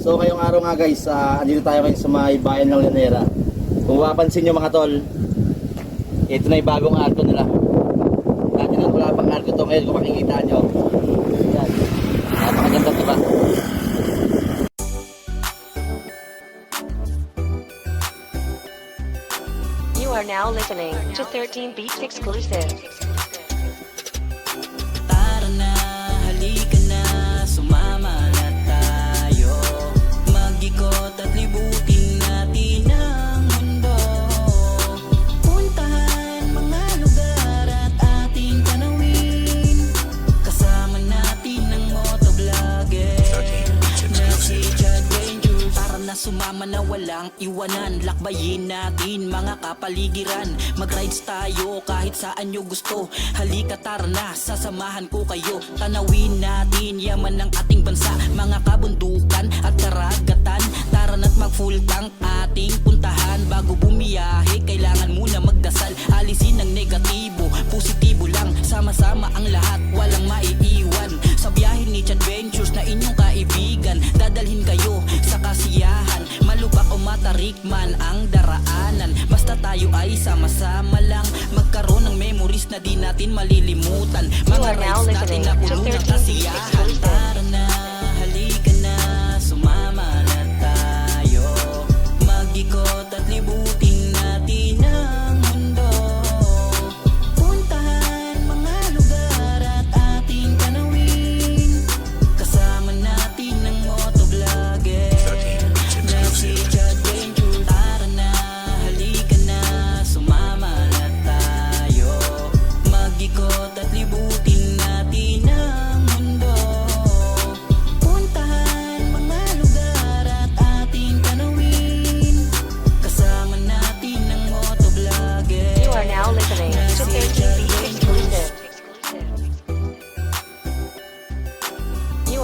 So ngayong araw nga guys, uh, andito tayo ngayon sa may bayan ng Lanera. Kung mapapansin nyo mga tol, ito na yung bagong arko nila. Dati na wala pang arko to ngayon kung makikita nyo. Yan. Napakaganda diba? You are now listening to 13 Beats exclusive. Sumama na walang iwanan. Lakbayin natin mga kapaligiran. Mag-rides tayo kahit saan nyo gusto. Halika tara na, sasamahan ko kayo. Tanawin natin yaman ng ating bansa. Mga kabundukan at karagatan. Tara na't mag full tank ating puntahan. Bago bumiyahe, kailangan muna magdasal. Alisin ang negatibo, positibo lang. Sama-sama ang lahat, walang maiiwan ang daraanan. Basta tayo ay sama-sama lang. Magkaroon ng memories na di natin malilimutan. Mga rides natin na puno ng 13 Beats kasiyahan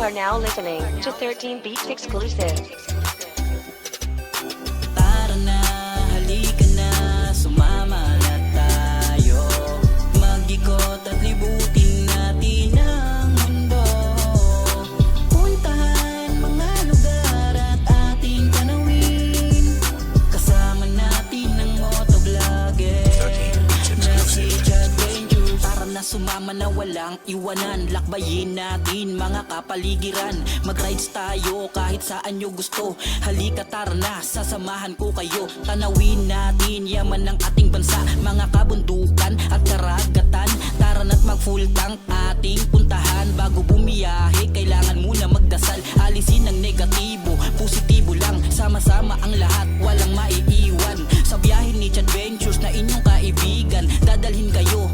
are now listening to 13 Beats exclusive. Sumama na walang iwanan. Lakbayin natin mga kapaligiran. Mag-rides tayo kahit saan nyo gusto. Halika tara na, sasamahan ko kayo. Tanawin natin yaman ng ating bansa. Mga kabundukan at karagatan. Tara na't mag full tank ating puntahan. Bago bumiyahe, kailangan muna magdasal. Alisin ang negatibo, positibo lang. Sama-sama ang lahat, walang maiiwan. Sa biyahe ni Chad Ventures na inyong kaibigan Dadalhin kayo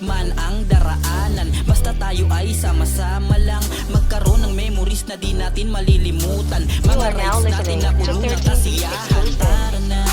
man ang daraanan. Basta tayo ay sama-sama lang. Magkaroon ng memories na di natin malilimutan. Mga rides natin na puno ng 13 Beats kasiyahan. Tara na,